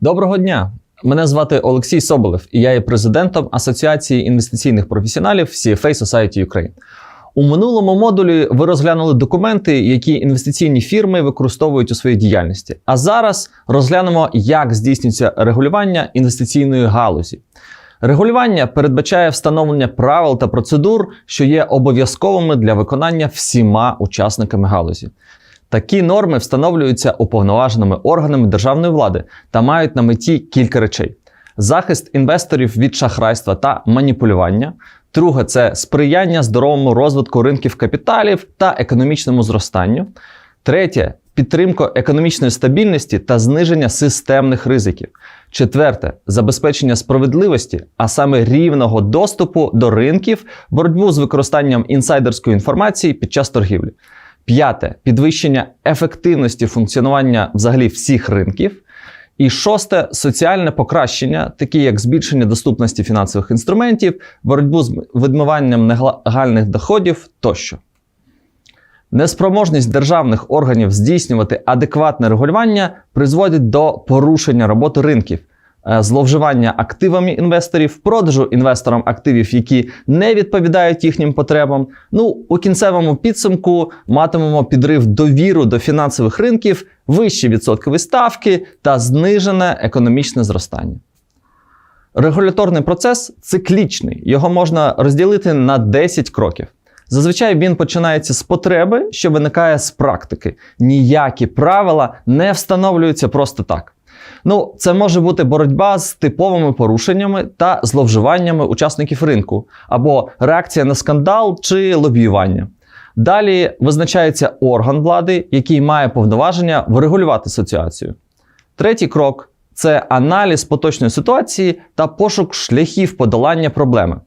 Доброго дня! Мене звати Олексій Соболев, і я є президентом Асоціації інвестиційних професіоналів CFA Society Ukraine. У минулому модулі ви розглянули документи, які інвестиційні фірми використовують у своїй діяльності. А зараз розглянемо, як здійснюється регулювання інвестиційної галузі. Регулювання передбачає встановлення правил та процедур, що є обов'язковими для виконання всіма учасниками галузі. Такі норми встановлюються уповноваженими органами державної влади та мають на меті кілька речей: захист інвесторів від шахрайства та маніпулювання. Друге це сприяння здоровому розвитку ринків капіталів та економічному зростанню. Третє підтримка економічної стабільності та зниження системних ризиків. Четверте забезпечення справедливості, а саме рівного доступу до ринків, боротьбу з використанням інсайдерської інформації під час торгівлі. П'яте підвищення ефективності функціонування взагалі всіх ринків. І шосте соціальне покращення, такі як збільшення доступності фінансових інструментів, боротьбу з відмиванням нелегальних доходів тощо. Неспроможність державних органів здійснювати адекватне регулювання призводить до порушення роботи ринків, зловживання активами інвесторів, продажу інвесторам активів, які не відповідають їхнім потребам. Ну, у кінцевому підсумку матимемо підрив довіру до фінансових ринків, вищі відсоткові ставки та знижене економічне зростання. Регуляторний процес циклічний, його можна розділити на 10 кроків. Зазвичай він починається з потреби, що виникає з практики. Ніякі правила не встановлюються просто так. Ну, це може бути боротьба з типовими порушеннями та зловживаннями учасників ринку, або реакція на скандал чи лобіювання. Далі визначається орган влади, який має повноваження врегулювати ситуацію. Третій крок це аналіз поточної ситуації та пошук шляхів подолання проблеми.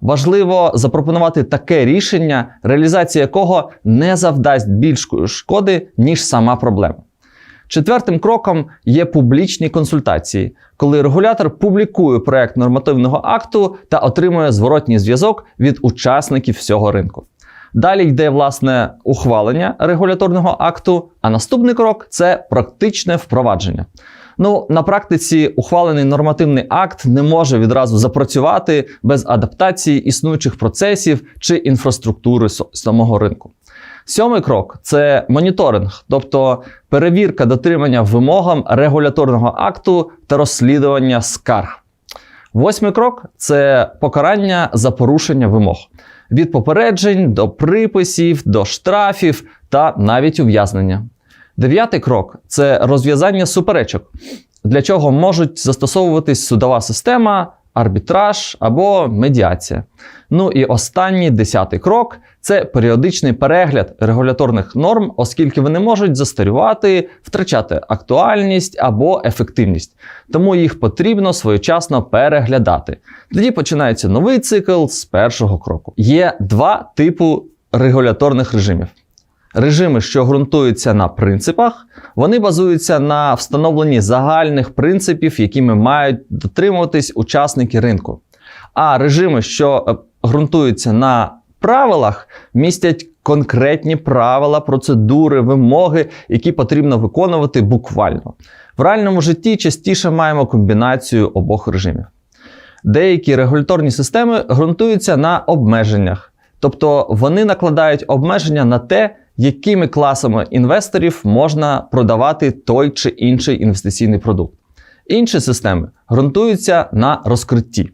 Важливо запропонувати таке рішення, реалізація якого не завдасть більш шкоди, ніж сама проблема. Четвертим кроком є публічні консультації, коли регулятор публікує проект нормативного акту та отримує зворотній зв'язок від учасників всього ринку. Далі йде власне ухвалення регуляторного акту, а наступний крок це практичне впровадження. Ну, на практиці ухвалений нормативний акт не може відразу запрацювати без адаптації існуючих процесів чи інфраструктури самого ринку. Сьомий крок це моніторинг, тобто перевірка дотримання вимогам регуляторного акту та розслідування скарг. Восьмий крок це покарання за порушення вимог від попереджень до приписів, до штрафів та навіть ув'язнення. Дев'ятий крок це розв'язання суперечок, для чого можуть застосовуватись судова система, арбітраж або медіація. Ну і останній десятий крок це періодичний перегляд регуляторних норм, оскільки вони можуть застарювати, втрачати актуальність або ефективність. Тому їх потрібно своєчасно переглядати. Тоді починається новий цикл з першого кроку. Є два типи регуляторних режимів. Режими, що ґрунтуються на принципах, вони базуються на встановленні загальних принципів, якими мають дотримуватись учасники ринку. А режими, що е, ґрунтуються на правилах, містять конкретні правила, процедури, вимоги, які потрібно виконувати буквально. В реальному житті частіше маємо комбінацію обох режимів. Деякі регуляторні системи ґрунтуються на обмеженнях, тобто вони накладають обмеження на те, якими класами інвесторів можна продавати той чи інший інвестиційний продукт. Інші системи ґрунтуються на розкритті.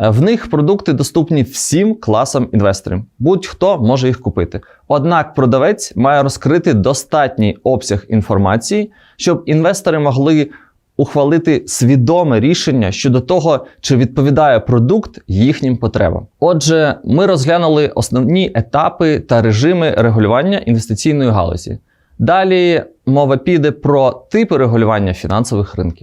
Е, В них продукти доступні всім класам інвесторів. Будь-хто може їх купити. Однак продавець має розкрити достатній обсяг інформації, щоб інвестори могли ухвалити свідоме рішення щодо того, чи відповідає продукт їхнім потребам. Отже, ми розглянули основні етапи та режими регулювання інвестиційної галузі. Далі мова піде про типи регулювання фінансових ринків.